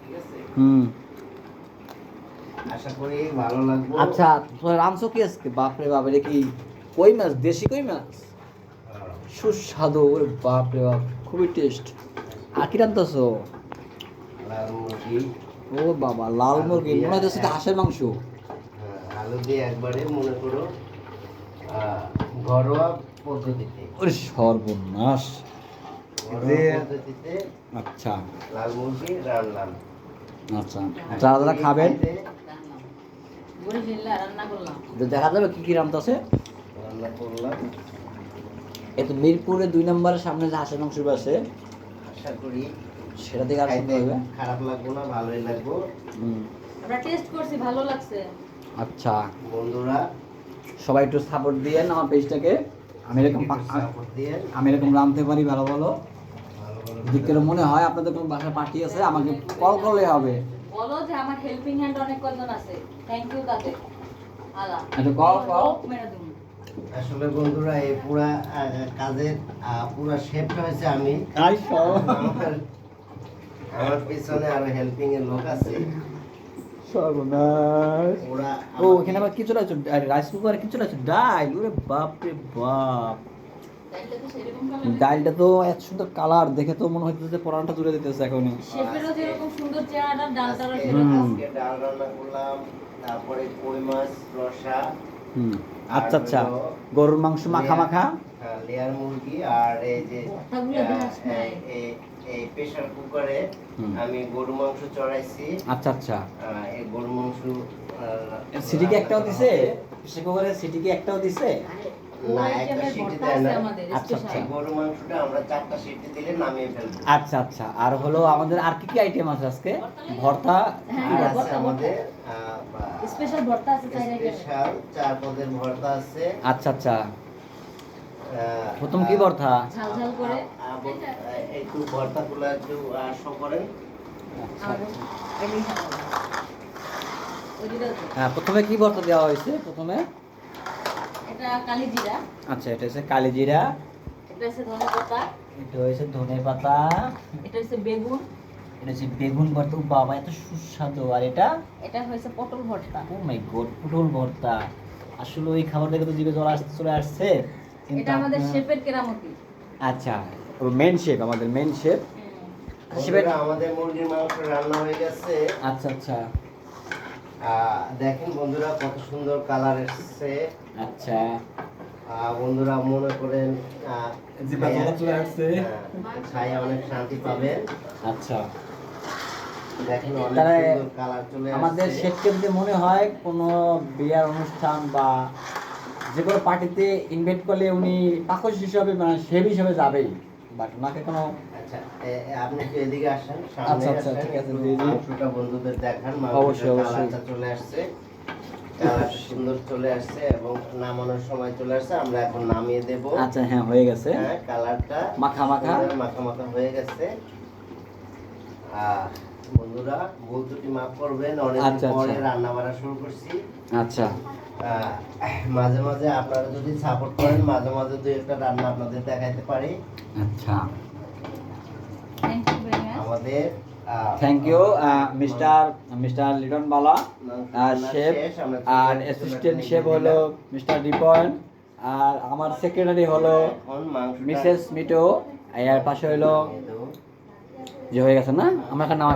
ঠিক আছে হুম। আশা করি ভালো লাগবে আচ্ছা রামসো কি আজকে? বাপরে কি কই মাছ? দেশি কই মাছ? সুস্বাদু ওরে বাপরে বাপ খুবই টেস্ট আর কি রান্তাছো ও বাবা লাল মুরগি। মনে হচ্ছে হাঁসের মাংস। হ্যাঁ, আলু দিয়ে একবারে মনে করো ঘরোয়া পদ্ধতিতে। ওরে সর্বনাশ। যে- আচ্ছা। লাল মুরগি রান্নাম আচ্ছা। যারা যারা খাবেন? বরিশালে রান্না করলাম। তো দেখা যাবে কি কি রান্না করলাম। এত মিরপুরে দুই নম্বরের সামনে যে হাঁসের মাংস আছে আশা করি সেটা থেকে আর হবে? খারাপ লাগবো না ভালোই লাগবো। হুম, আমরা টেস্ট করছি ভালো লাগছে। আচ্ছা। বন্ধুরা সবাই একটু সাপোর্ট দিয়েন আমার পেজটাকে আমি এরকম আমি এরকম রাঁধতে পারি ভালো ভালো। যদি কেউ মনে হয় আপনাদের কোনো বাসায় পার্টি আছে আমাকে কল করলে হবে। বলো যে আমার হেল্পিং হ্যান্ড অনেক কজন আছে। থ্যাংক ইউ তাদের আলা একটু কল কল মেরে দিন আসলে বন্ধুরা এই পুরা কাজের পুরা শেপটা হয়েছে আমি। আমার আমার পিছনে আরও হেল্পিং এর লোক আছে। সর্বনাশ। ও এখানে আবার কি চলে আসছে? রাইস কুকারে কিছু আসছে? ডাল। ওরে বাপ রে বাপ। ডালটা তো এত সুন্দর কালার দেখে তো মনে হচ্ছে যে পরানটা তুলে দিতেছে এখনই। শেফেরও যেরকম সুন্দর চেহারা ডালটারও আজকে- ডাল রান্না করলাম তারপরে কই মাছ রসা হুম আচ্ছা আচ্ছা। গরুর মাংস মাখা মাখা? হ্যাঁ, লেয়ার মুরগি আর এই যে। এই- প্রেসার কুকারে আমি গরু মাংস চড়াইছি। আচ্ছা আচ্ছা। আহ, এই গরু মাংস সিটি কি একটাও দিছে? সে কুকারে সিটি কি একটাও দিছে? আচ্ছা, ফেলব। আচ্ছা আচ্ছা। আর হলো আমাদের আর কি কি আইটেম আছে আজকে? ভর্তা হ্যাঁ, আর আছে ভর্তা, আমাদের স্পেশাল ভর্তা আছে স্পেশাল চার পদের ভর্তা আছে। আচ্ছা আচ্ছা। প্রথম কি ভর্তা? ঝাল ঝাল করে। আ- আ- আ- একটু ভর্তাগুলো একটু শো করেন দিটা হ্যাঁ প্রথমে কি ভর্তা দেওয়া হয়েছে? প্রথমে এটা আচ্ছা এটা হচ্ছে কালিজিরা। এটা হচ্ছে ধনে পাতা। এটা হয়েছে ধনে পাতা। এটা হচ্ছে বেগুন। এটা হচ্ছে বেগুন ভর্তা। বাবা এত সুস্বাদু। আর এটা? এটা হচ্ছে পটল ভর্তা। ও মাই গড পটল ভর্তা। আসলে ওই খাবার দেখে তো জিভে জল আসতে চলে আসছে। এটা আমাদের শেফের কেরামতি। আচ্ছা মেন শেফ আমাদের মেন আমাদের মুরগির মাংস রান্না হয়ে গেছে। আচ্ছা আচ্ছা। দেখেন বন্ধুরা কত সুন্দর কালার এসেছে। আচ্ছা। বন্ধুরা মনে করেন। হ্যাঁ, অনেক শান্তি পাবেন। আচ্ছা। দেখেন অনেক তাহলে সুন্দর কালার চলে আমাদের আসছে। মনে হয় কোনো বিয়ার অনুষ্ঠান বা যে কোনো পার্টিতে ইনভাইট করলে উনি পাকস হিসাবে মানে শেফ হিসাবে যাবেই। বাট ওনাকে কোনো আচ্ছা আপনি একটু এদিকে আসেন আচ্ছা, আচ্ছা, ঠিক আছে। মাংসটা বন্ধুদের দেখান অবশ্যই, অবশ্যই। চলে আসছে সুন্দর চলে আসছে এবং নামানোর সময় চলে আসছে আমরা এখন নামিয়ে দেব আচ্ছা হ্যাঁ হয়ে গেছে হ্যাঁ কালারটা মাখা মাখা। মাখা মাখা হয়ে গেছে আহ, বন্ধুরা ভুল ত্রুটি মাফ করবেন অনেকদিন আচ্ছা, পরে আচ্ছা। রান্না বাড়া শুরু করছি। আচ্ছা। মাঝে মাঝে আপনারা যদি সাপোর্ট করেন মাঝে মাঝে দুই একটা রান্না আপনাদের দেখাইতে পারি। আচ্ছা। আমাদের thank you mister mister Liton Bala chef R assistant chef হলো মিস্টার রিপন আর আমার সেক্রেটারি হলো মিসেস মিটো এর পাশে হলো যে হয়ে গেছে না? আমার একটা নাম